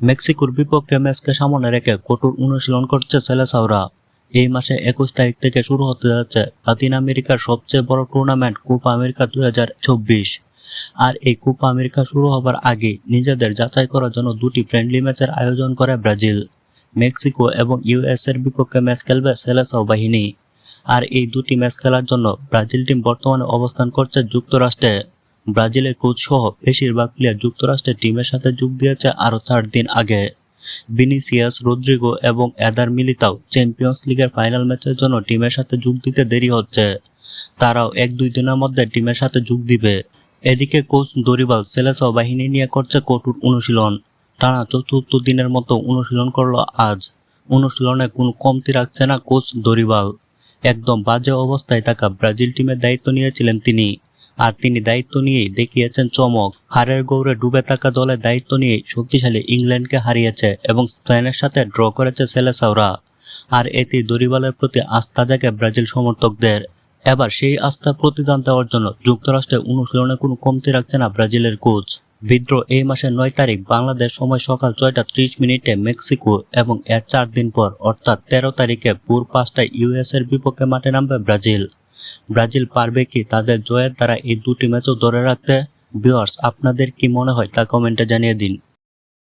মেক্সিকোর বিপক্ষে ম্যাচকে সামনে রেখে কঠোর অনুশীলন করছে সেলেসাওরা। এই মাসে একুশ তারিখ থেকে শুরু হতে যাচ্ছে লাতিন আমেরিকার সবচেয়ে বড় টুর্নামেন্ট, কোপা আমেরিকা দু হাজার চব্বিশ। আর এই কোপা আমেরিকা শুরু হবার আগে নিজেদের যাচাই করার জন্য দুটি ফ্রেন্ডলি ম্যাচের আয়োজন করে ব্রাজিল। মেক্সিকো এবং ইউএস এর বিপক্ষে ম্যাচ খেলবে সেলেসাও বাহিনী। আর এই দুটি ম্যাচ খেলার জন্য ব্রাজিল টিম বর্তমানে অবস্থান করছে যুক্তরাষ্ট্রে। ব্রাজিলের কোচ সহ বেশিরভাগ প্লেয়ার যুক্তরাষ্ট্রের টিমের সাথে যোগ দিয়েছে আরও চার দিন আগে। ভিনিসিয়াস রদ্রিগো এবং এদার মিলিতাও চ্যাম্পিয়ন্স লিগের ফাইনাল ম্যাচের জন্য টিমের সাথে যোগ দিতে দেরি হচ্ছে। তারাও এক দুই দিনের মধ্যে টিমের সাথে যোগ দিবে। এদিকে কোচ দরিবাল সেলেসাও বাহিনী নিয়ে করছে কঠোর অনুশীলন। টানা চতুর্থ দিনের মতো অনুশীলন করল আজ। অনুশীলনে কোনো কমতি রাখছে না কোচ দরিবাল। একদম বাজে অবস্থায় থাকা ব্রাজিল টিমের দায়িত্ব নিয়েছিলেন তিনি। আর তিনি দায়িত্ব নিয়েই দেখিয়েছেন চমক। হারের গৌরে ডুবে থাকা দলের দায়িত্ব নিয়ে শক্তিশালী ইংল্যান্ডকে হারিয়েছে এবং স্পেনের সাথে ড্র করেছে সেলেসাওরা। আর এতে দরিবালের প্রতি আস্থা জাগে ব্রাজিল সমর্থকদের। এবার সেই আস্থা প্রতিদান দেওয়ার জন্য যুক্তরাষ্ট্রের অনুশীলনে কোনো কমতি রাখছে না ব্রাজিলের কোচ। বিদ্রোহ এই মাসের নয় তারিখ বাংলাদেশ সময় সকাল ছয়টা ত্রিশ মিনিটে মেক্সিকো এবং এর চার দিন পর, অর্থাৎ তেরো তারিখে ভোর পাঁচটায় ইউএস এর বিপক্ষে মাঠে নামবে ব্রাজিল। ব্রাজিল পারবে কি তাদের জয়ের দ্বারা এই দুটি ম্যাচও ধরে রাখতে? ভিউয়ার্স আপনাদের কি মনে হয় তা কমেন্টে জানিয়ে দিন।